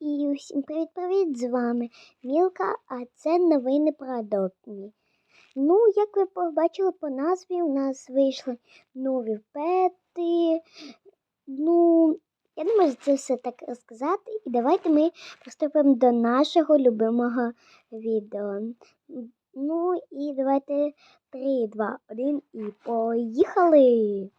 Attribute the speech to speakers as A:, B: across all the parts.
A: І усім привіт-привіт! З вами Мілка, а це новини про Adopt.me. Ну, як ви побачили по назві, у нас вийшли нові пети. Ну, я не можу це все так розказати. І давайте ми приступимо до нашого любимого відео. Ну і давайте 3, 2, 1 і поїхали!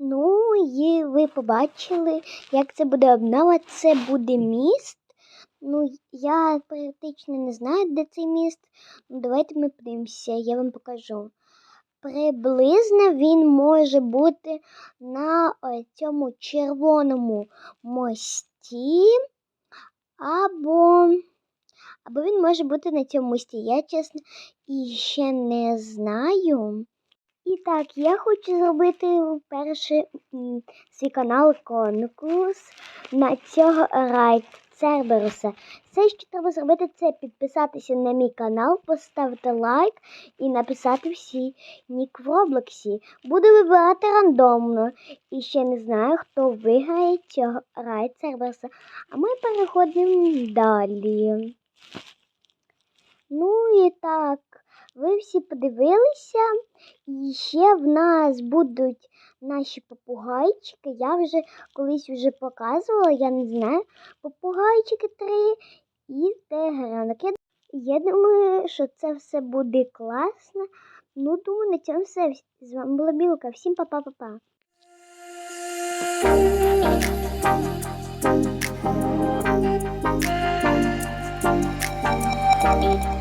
A: Ну, і ви побачили, як це буде обнова. Це буде міст. Ну, я практично не знаю, де цей міст. Ну, давайте ми подивимося, я вам покажу. Приблизно він може бути на е, цьому червоному мості, або, або він може бути на цьому мості. Я, чесно, і ще не знаю. І так, я хочу зробити перший свій канал конкурс на цього райд Церберуса. Все, що треба зробити, це підписатися на мій канал, поставити лайк і написати всі нік в Роблоксі. Буду вибирати рандомно. І ще не знаю, хто виграє цього райд Церберуса. А ми переходимо далі. Ну і так, ви всі подивилися. І ще в нас будуть наші попугайчики. Я вже колись вже показувала, я не знаю. Попугайчики три і тигранок. Я, я думаю, що це все буде класно. Ну, думаю, на цьому все. З вами була Білка. Всім па-па-па-па.
B: Thank you.